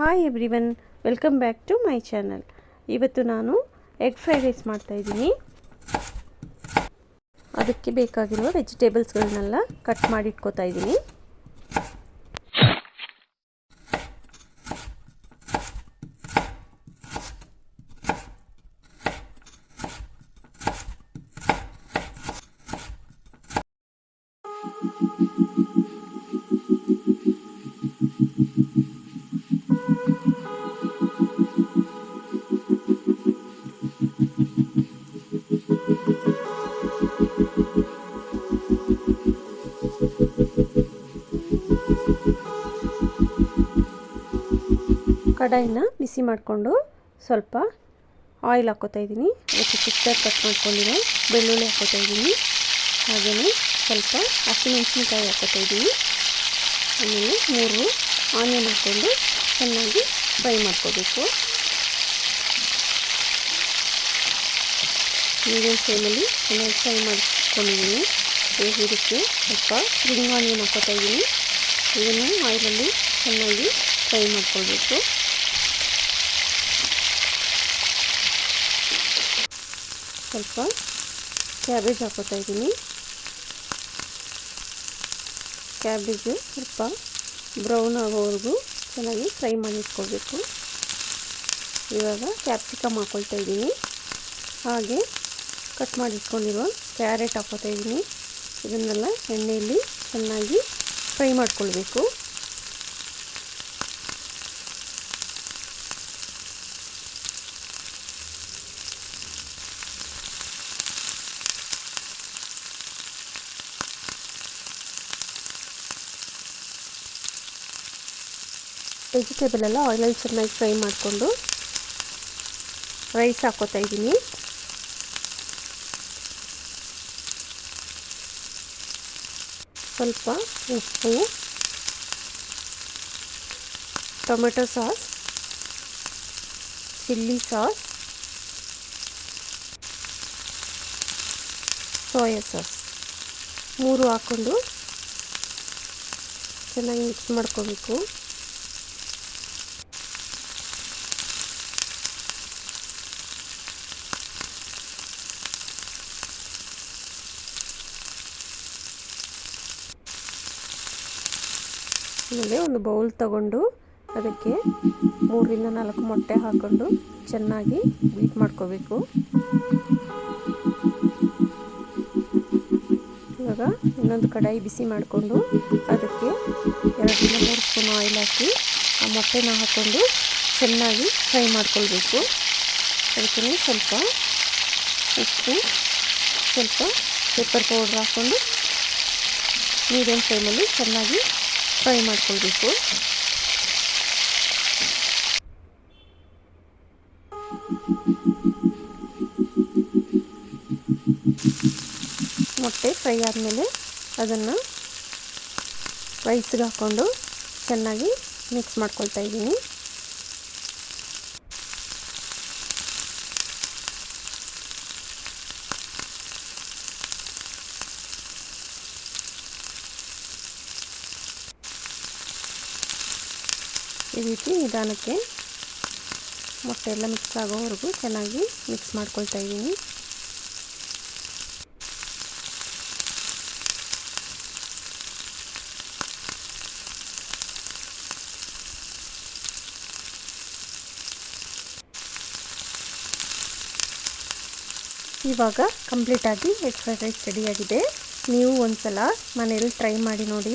Hi everyone welcome back to my channel ಇವತ್ತು ನಾನು egg fried rice ಮಾಡ್ತಾಯಿದ್ದೀನಿ ಅದಕ್ಕೆ ಬೇಕಾಗಿರುವ ವೆಜಿಟೇಬಲ್ಸ್ಗಳನ್ನೆಲ್ಲ ಕಟ್ ಮಾಡಿ ಇಟ್ಕೋತಾ ಇದ್ದೀನಿ. ಕಡಾಯಿನ ಬಿಸಿ ಮಾಡಿಕೊಂಡು ಸ್ವಲ್ಪ ಆಯಿಲ್ ಹಾಕ್ಕೋತಾ ಇದ್ದೀನಿ. ಅದಕ್ಕೆ ಚಿಕ್ಕದಾಗಿ ಕಟ್ ಮಾಡ್ಕೊಂಡಿರೋ ಬೆಳ್ಳುಳ್ಳಿ ಹಾಕ್ಕೋತಾ ಇದ್ದೀನಿ. ಹಾಗೆಯೇ ಸ್ವಲ್ಪ ಹಸಿಮೆಣಸಿನ್ಕಾಯಿ ಹಾಕ್ಕೋತಾ ಇದ್ದೀನಿ. ಆಮೇಲೆ ಮೂರು ಆನಿಯನ್ ಹಾಕ್ಕೊಂಡು ಚೆನ್ನಾಗಿ ಫ್ರೈ ಮಾಡ್ಕೋಬೇಕು. ಮೀಡಿಯಮ್ ಫ್ಲೇಮಲ್ಲಿ ಚೆನ್ನಾಗಿ ಫ್ರೈ ಮಾಡ್ಕೊಂಡಿದ್ದೀನಿ. ಹೇಗಿರುತ್ತೆ ಸ್ವಲ್ಪ ಸ್ಪ್ರಿಂಗ್ ಆನಿಯನ್ ಹಾಕ್ಕೋತಾ ಇದ್ದೀನಿ. ಇದನ್ನು ಆಯಿಲಲ್ಲಿ ಚೆನ್ನಾಗಿ ಫ್ರೈ ಮಾಡ್ಕೊಳ್ಬೇಕು. ಸ್ವಲ್ಪ ಕ್ಯಾಬೇಜ್ ಹಾಕೋತಾ ಇದ್ದೀನಿ. ಕ್ಯಾಬೇಜು ಸ್ವಲ್ಪ ಬ್ರೌನ್ ಆಗೋವರೆಗೂ ಚೆನ್ನಾಗಿ ಫ್ರೈ ಮಾಡಿಟ್ಕೋಬೇಕು. ಇವಾಗ ಕ್ಯಾಪ್ಸಿಕಮ್ ಹಾಕ್ಕೊಳ್ತಾ ಇದ್ದೀನಿ. ಹಾಗೆ ಕಟ್ ಮಾಡಿಟ್ಕೊಂಡಿರೋ ಕ್ಯಾರೆಟ್ ಹಾಕೋತಾ ಇದ್ದೀನಿ. ಇದನ್ನೆಲ್ಲ ಎಣ್ಣೆಯಲ್ಲಿ ಚೆನ್ನಾಗಿ ಫ್ರೈ ಮಾಡ್ಕೊಳ್ಬೇಕು. ವೆಜಿಟೇಬಲ್ ಎಲ್ಲ ಆಯಿಲಲ್ಲಿ ಚೆನ್ನಾಗಿ ಫ್ರೈ ಮಾಡಿಕೊಂಡು ರೈಸ್ ಹಾಕೋತಾ ಇದ್ದೀನಿ. ಸ್ವಲ್ಪ ಉಪ್ಪು, tomato sauce, chilli sauce, soya sauce. ಮೂರು ಹಾಕ್ಕೊಂಡು ಚೆನ್ನಾಗಿ ಮಿಕ್ಸ್ ಮಾಡ್ಕೋಬೇಕು. ಆಮೇಲೆ ಒಂದು ಬೌಲ್ ತಗೊಂಡು ಅದಕ್ಕೆ ಮೂರರಿಂದ ನಾಲ್ಕು ಮೊಟ್ಟೆ ಹಾಕ್ಕೊಂಡು ಚೆನ್ನಾಗಿ ಬೀಟ್ ಮಾಡ್ಕೋಬೇಕು. ಇವಾಗ ಇನ್ನೊಂದು ಕಡಾಯಿ ಬಿಸಿ ಮಾಡಿಕೊಂಡು ಅದಕ್ಕೆ ಎರಡರಿಂದ ಮೂರು ಸ್ಪೂನ್ ಆಯಿಲ್ ಹಾಕಿ ಆ ಮೊಟ್ಟೆನ ಹಾಕ್ಕೊಂಡು ಚೆನ್ನಾಗಿ ಫ್ರೈ ಮಾಡ್ಕೊಳ್ಬೇಕು. ಅದಕ್ಕೆ ಸ್ವಲ್ಪ ಉಪ್ಪು, ಸ್ವಲ್ಪ ಪೆಪ್ಪರ್ ಪೌಡ್ರ್ ಹಾಕ್ಕೊಂಡು ಮೀಡಿಯಮ್ ಫ್ಲೇಮಲ್ಲಿ ಚೆನ್ನಾಗಿ ಫ್ರೈ ಮಾಡ್ಕೊಳ್ಬೇಕು. ಮೊಟ್ಟೆ ಫ್ರೈ ಆದಮೇಲೆ ಅದನ್ನು ರೈಸ್ಗೆ ಹಾಕ್ಕೊಂಡು ಚೆನ್ನಾಗಿ ಮಿಕ್ಸ್ ಮಾಡ್ಕೊಳ್ತಾ ಇದ್ದೀನಿ. ಈ ರೀತಿ ನಿಧಾನಕ್ಕೆ ಮೊಟ್ಟೆ ಎಲ್ಲ ಮಿಕ್ಸ್ ಆಗೋವರೆಗೂ ಚೆನ್ನಾಗಿ ಮಿಕ್ಸ್ ಮಾಡ್ಕೊಳ್ತಾ ಇದ್ದೀನಿ. ಇವಾಗ ಕಂಪ್ಲೀಟಾಗಿ ಎಗ್ ರೆಡಿಯಾಗಿದೆ ನೀವು ಒಂದು ಸಲ ಮನೇಲಿ ಟ್ರೈ ಮಾಡಿ ನೋಡಿ.